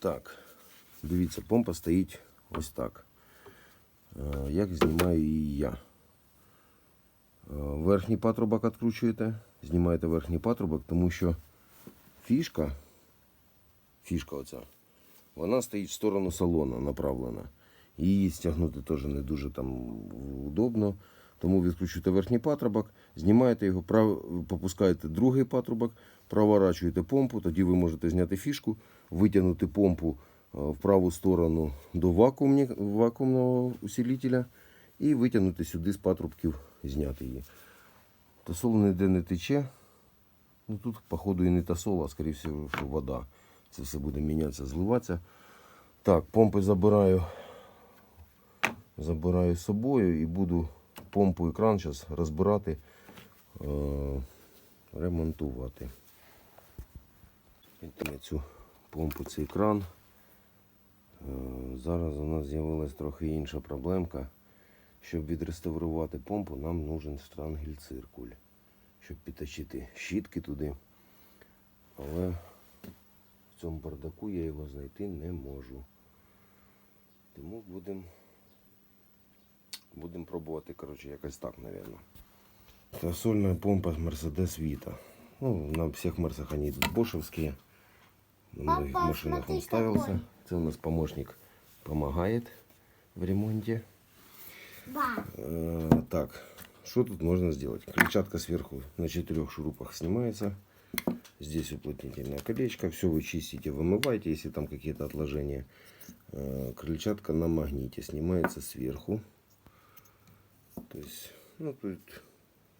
Так, дивіться, помпа стоїть ось так. Е, Як знімаю її я? Е, Верхній патрубок відкручуєте, знімаєте верхній патрубок, тому що фішка, фішка оця, вона стоїть в сторону салона направлена. Її стягнути теж не дуже там удобно. Тому відкручуєте верхній патрубок, знімаєте його, попускаєте другий патрубок, проворачуєте помпу, тоді ви можете зняти фішку, витягнути помпу е, в праву сторону до вакуумні... вакуумного усилителя і витягнути сюди з патрубків, зняти її. Тосол ніде не тече. Ну тут, походу, і не тосол, а скоріше вода. Це все буде мінятися, зливатися. Так, помпи забираю, забираю з собою і буду помпу і кран зараз розбирати, е, ремонтувати. Цю помпу, цей кран. Е, зараз у нас з'явилась трохи інша проблемка. Щоб відреставрувати помпу, нам нужен штангель-циркуль, щоб підточити щітки туди. Але в цьому бардаку я його знайти не можу. Тому будемо будем пробувати, коротше, якось так, мабуть. Це сольная помпа Mercedes Vita. Ну, на всех мерсах они идут бошевские. На многих Папа, машинах он ставился. какой. Это у нас помощник помогает в ремонте. Э, так, что тут можно сделать? Крыльчатка сверху на четырех шурупах снимается. Здесь уплотнительное колечко. Все вы чистите, вымываете, если там какие-то отложения. Крыльчатка на магните снимается сверху. То есть, ну тут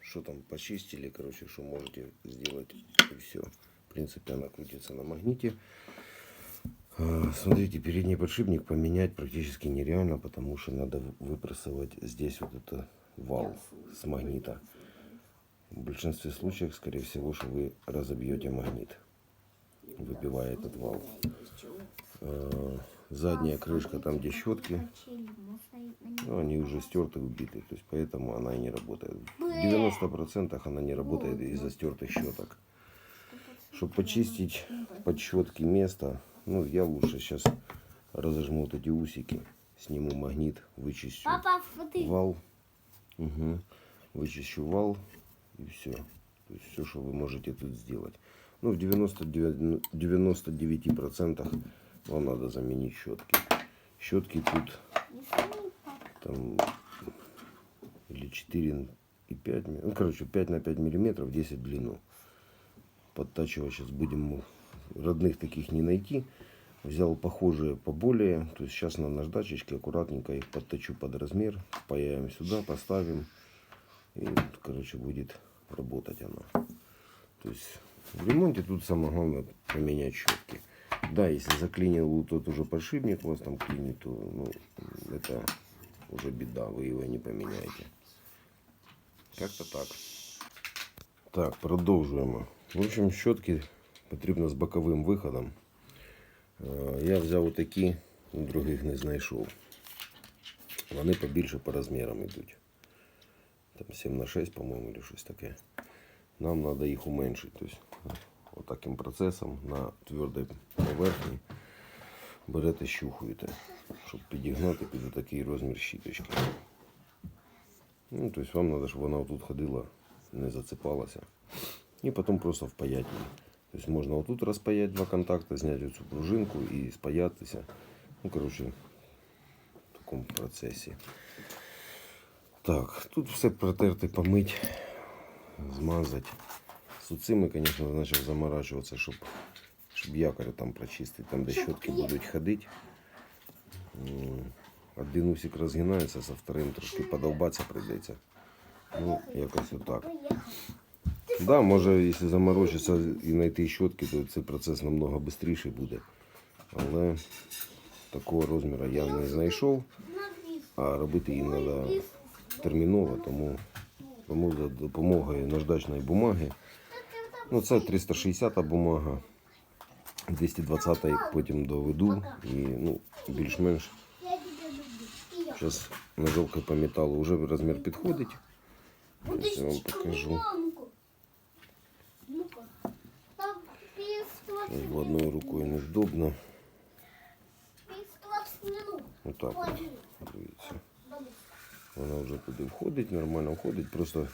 что там почистили, короче, что можете сделать и все. В принципе, она крутится на магните. А, Смотрите, передний подшипник поменять практически нереально, потому что надо выпрессовать здесь вот это вал с магнита. В большинстве случаев, скорее всего, что вы разобьете магнит, выбивая этот вал. А, Задняя крышка, там где щетки, ну, они уже стерты, убиты, то есть поэтому она и не работает. В 90% она не работает из-за стертых щеток. Чтобы почистить под щетки место, ну, я лучше сейчас разожму вот эти усики, сниму магнит, вычищу Папа, вал, Мгм. вычищу вал и все. То есть все, что вы можете тут сделать. Ну, в 99, 99% вам надо заменить щетки. Щетки тут там или 4 и 5, ми- ну, короче, 5 на 5 миллиметров, 10 в длину. Подтачивать сейчас будем, родных таких не найти. Взял похожие поболее, то есть сейчас на наждачечке аккуратненько их подточу под размер, впаяем сюда, поставим. И, короче, будет работать она. То есть в ремонте тут самое главное поменять щетки. Да, если заклинил тот уже подшипник, у вас там клинит, то ну, это уже беда, вы его не поменяете. Как-то так. Так, продовжуємо. В общем, щотки потрібно з боковим виходом. Е, Я взяв отакі, других не знайшов. Вони побільше по розмірам йдуть. Там 7 на 6, по-моєму, чи щось таке. Нам треба їх уменшити. Тобто, отаким процесом на твердій поверхні берете, щухуєте, щоб підігнати під такий розмір щіточки. Ну, тобто вам треба, щоб вона отут ходила, не зацепалася. І потім просто впаять її. Тобто можна отут розпаять два контакти, зняти цю пружинку і спаятися. Ну, коротше, в такому процесі. Так, тут все протерти, помить, змазати. Цими, звісно, почав заморачуватися, щоб, щоб якоря там прочистити, там де щотки будуть ходити. Один усик розгинається, со вторим трошки подовбатися прийдеться. Ну, якось отак. Да, може, якщо заморочитися і знайти щотки, то цей процес намного швидший буде. Але такого розміру я не знайшов, а робити їм треба терміново, тому, тому за допомогою наждачної бумаги. Ну, це 360 бумага, 220 потім доведу і ну, більш-менш зараз ножовкою по металу вже розмір підходить. Зараз я вам покажу. Одною рукою невдобно. Отак. от. Дивіться. Вона вже туди входить, нормально входить. Просто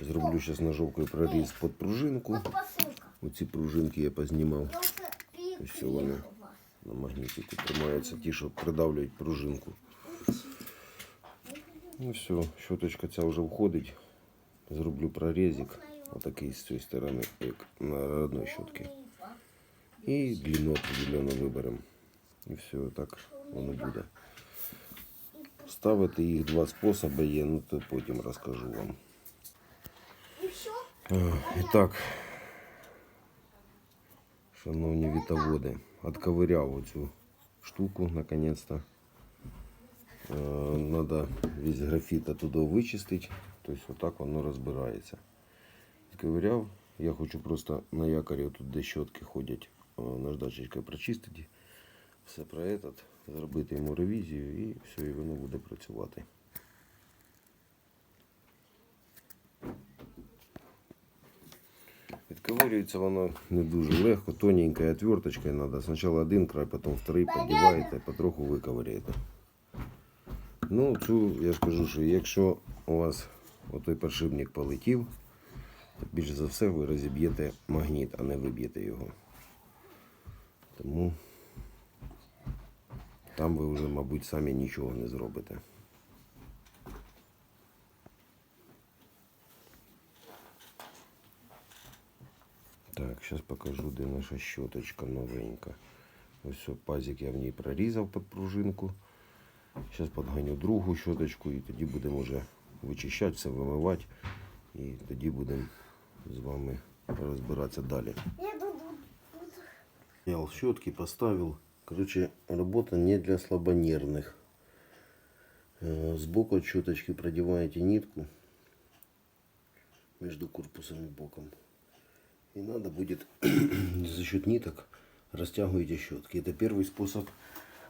зроблю зараз ножовкою проріз під пружинку. Вот посылка. Оці пружинки я познімав. Просто І все вони на магнітику тримаються, ті, що придавлюють пружинку. Ну все, щоточка ця вже входить. Зроблю прорізик. Отакий з цієї сторони, як на одній щотці. І длину определенно виберемо. І все, так воно буде. Ставити їх два способи є, ну то потім розкажу вам. Е, І так, шановні вітоводи, отковыряв оцю штуку наконец-то. Е, Надо весь графіт оттуда вичистити, тобто отак воно розбирається. Відковиряв, я хочу просто на якорі тут де щотки ходять, е, наждачечкою прочистити. Все про этот, зробити йому ревізію і все, і воно буде працювати. Відковирюється воно не дуже легко, тоненькою отверточкою треба. Спочатку один край, потім вторий піддіваєте, потроху виковиряєте. Ну, цю я скажу, що якщо у вас отой подшипник полетів, то більше за все ви розіб'єте магніт, а не виб'єте його. Тому там ви вже, мабуть, самі нічого не зробите. Так, зараз покажу, де наша щоточка новенька. Ось все, пазик я в ній прорізав під пружинку. Зараз підганю другу щоточку і тоді будемо вже вичищати, все вимивати. І тоді будемо з вами розбиратися далі. Я Снял щетки, поставил. Короче, работа не для слабонервных. Сбоку от щеточки продеваете нитку между корпусом и боком. И надо будет за счет ниток растягиваете щетки. Это первый способ,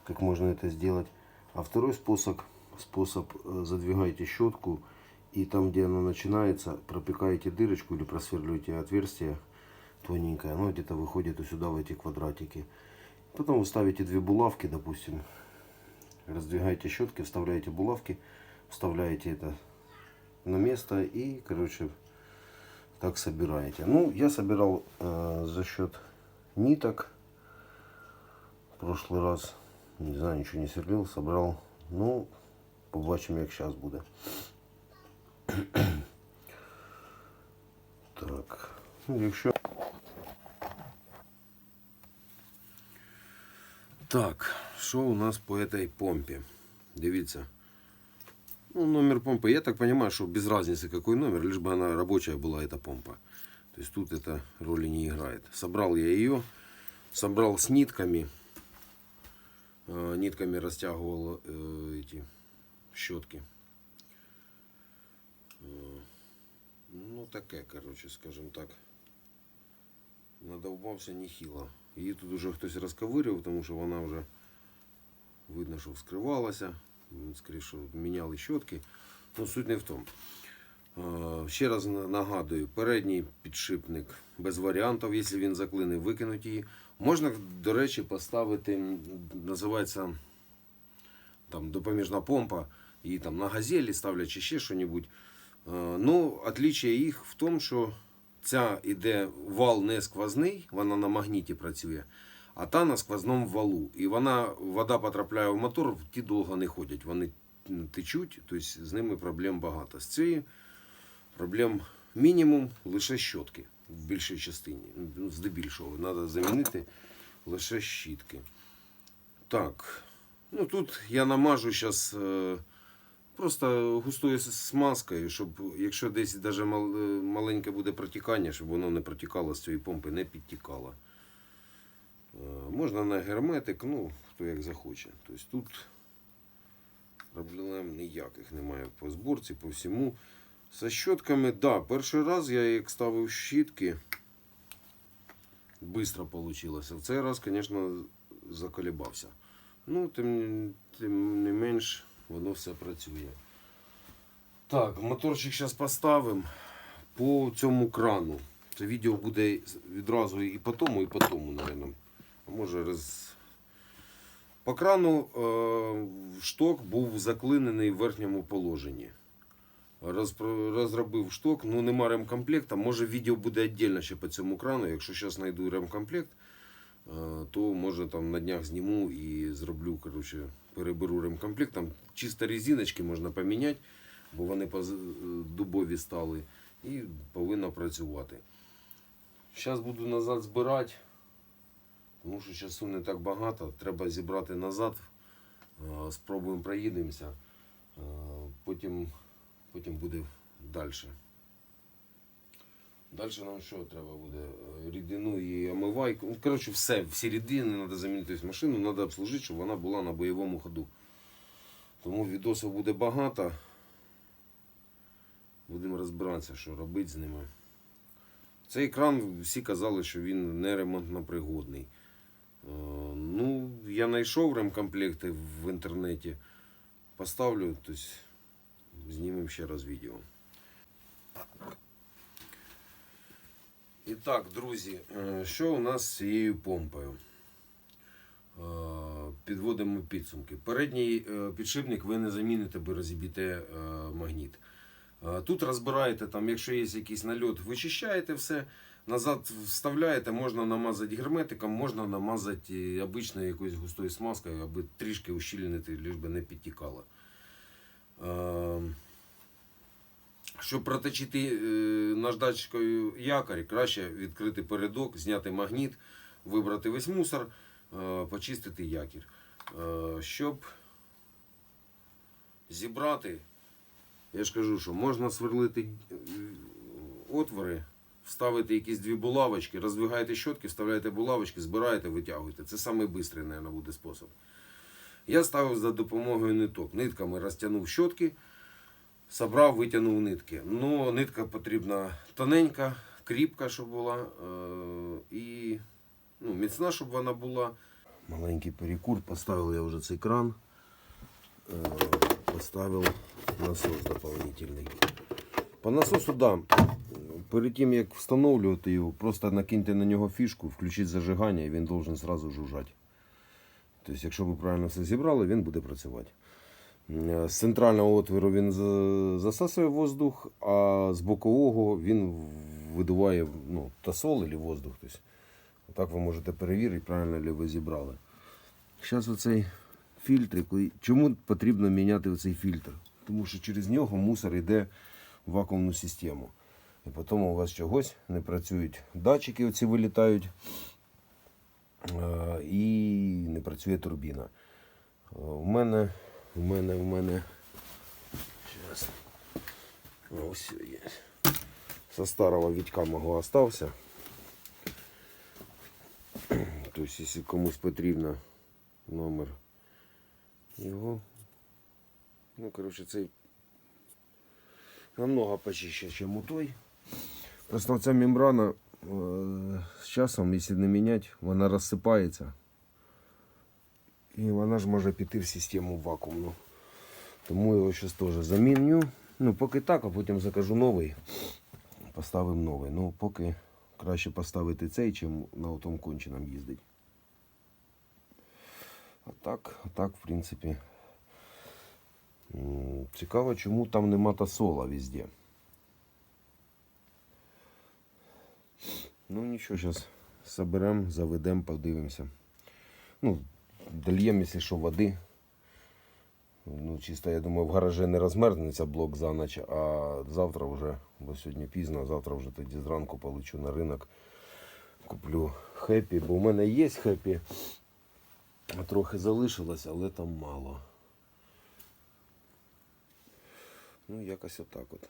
как можно это сделать. А второй способ, способ э, задвигаете щетку и там, где она начинается, пропекаете дырочку или просверливаете отверстие тоненькое, оно где-то выходит и сюда в эти квадратики. Потом вы ставите две булавки, допустим, раздвигаете щетки, вставляете булавки, вставляете это на место и, короче, так собираете. Ну, я собирал э, за счет ниток. В прошлый раз, не знаю, ничего не сверлил, собрал. Ну, побачимо, як зараз буде. Так, ну, якщо Так, що у нас по этой помпі? Дивіться. Ну, номер помпы, я так понимаю, что без разницы какой номер, лишь бы она рабочая была, эта помпа. То есть тут это роли не играет. Собрал я ее, собрал с нитками. Э, Нитками растягивал э, эти щетки. Э, Ну, такая, короче, скажем так. Надовбався нехило. Її тут уже хтось розковирював, тому що вона вже видно, що вскривалася. Скоріше, міняли щотки. Ну, суть не в тому. Е, Ще раз нагадую, передній підшипник без варіантів, якщо він заклине, викинуть її. Можна, до речі, поставити, називається там допоміжна помпа, її там на газелі ставлять чи ще що-небудь. Е, Ну, отличие їх в тому, що ця іде вал не сквозний, вона на магніті працює, а та на сквозному валу. І вона, вода потрапляє в мотор, ті довго не ходять. Вони течуть, тобто з ними проблем багато. З цією проблем мінімум лише щотки в більшій частині. Ну, Здебільшого, треба замінити лише щітки. Так, ну тут я намажу зараз. Просто густою смазкою, щоб якщо десь даже е, маленьке буде протікання, щоб воно не протікало з цієї помпи, не підтікало. Е, Можна на герметик, ну, хто як захоче. Тобто тут проблем ніяких немає по зборці, по всьому. Со щотками, да, перший раз я як ставив щітки, швидко вийшло. В цей раз, звісно, заколебався. Ну, тим, тим не менш, воно все працює. Так, моторчик зараз поставимо по цьому крану. Це відео буде відразу і по тому, і по тому, мабуть. Може роз... По крану е, шток був заклинений в верхньому положенні. Розробив шток, ну нема ремкомплекта. Може відео буде віддільно ще по цьому крану. Якщо зараз знайду ремкомплект, е, то може там на днях зніму і зроблю, коротше, переберу ремкомплект. Там чисто резиночки можна поміняти, бо вони е, дубові стали і повинно працювати. Зараз буду назад збирати, тому що часу не так багато. Треба зібрати назад. Е, Спробуємо проїдемося. Е, Потім, потім буде далі. Далі нам що треба буде? Е, Рідину і омивайку. Ну, коротше, все, всі рідини треба замінити. Машину треба обслужити, щоб вона була на бойовому ходу. Тому відосів буде багато. Будемо розбиратися, що робити з ними. Цей екран всі казали, що він не ремонтно пригодний. Е, Ну, я знайшов ремкомплекти в інтернеті. Поставлю, тобто знімемо ще раз відео. І так, друзі, е, що у нас з цією помпою? Е, Підводимо підсумки. Передній підшипник ви не заміните, бо розіб'єте магніт. Тут розбираєте, там, якщо є якийсь нальот, вичищаєте все, назад вставляєте, можна намазати герметиком, можна намазати обичною якоюсь густою смазкою, аби трішки ущільнити, лиш би не підтікало. Е, Щоб проточити е, наждачкою якорь, краще відкрити передок, зняти магніт, вибрати весь мусор, е, почистити якір. Е, Щоб зібрати, я ж кажу, що можна сверлити отвори, вставити якісь дві булавочки, роздвигаєте щотки, вставляєте булавочки, збираєте, витягуєте. Це самий швидкий, мабуть, буде спосіб. Я ставив за допомогою ниток. Нитками розтягнув щотки, собрав, витягнув нитки. Ну, нитка потрібна тоненька, кріпка, щоб була, е- і ну, міцна, щоб вона була. Маленький перекур, поставив я вже цей кран, е- поставив насос дополнительний. По насосу, да. Перед тим як встановлювати його, просто накиньте на нього фішку, включіть зажигання і він должен зразу жужжати. Тобто, якщо ви правильно все зібрали, він буде працювати. Е, З центрального отвору він засасує воздух, а з бокового він видуває ну, тосол або воздух. Тобто, так ви можете перевірити, правильно ли ви зібрали. Зараз оцей фільтр, чому потрібно міняти оцей фільтр? Тому що через нього мусор йде в вакуумну систему. І потім у вас чогось не працюють датчики, оці вилітають, е, і не працює турбіна. Е, У мене, у мене, у мене. Зараз. Ось є. Со старого Вітька мого остався. Тобто, якщо комусь потрібно номер його. Ну, коротше, цей намного почище, ніж у той. Просто ця мембрана е, з часом, якщо не міняти, вона розсипається. І вона ж може піти в систему вакуумну. Тому його зараз теж заміню. Ну, поки так, а потім закажу новий. Поставимо новий. Ну, поки краще поставити цей, чим на отом конченому їздить. А так, а так, в принципі. м, Цікаво, чому там нема тосола везде. Ну нічого, зараз соберемо, заведемо, подивимося. Ну, дольємо, якщо що, води. Ну, чисто, я думаю, в гаражі не розмерзнеться блок за ніч, а завтра вже, бо сьогодні пізно, а завтра вже тоді зранку полечу на ринок. Куплю хеппі, бо в мене є хеппі. Трохи залишилось, але там мало. Ну, якось отак от.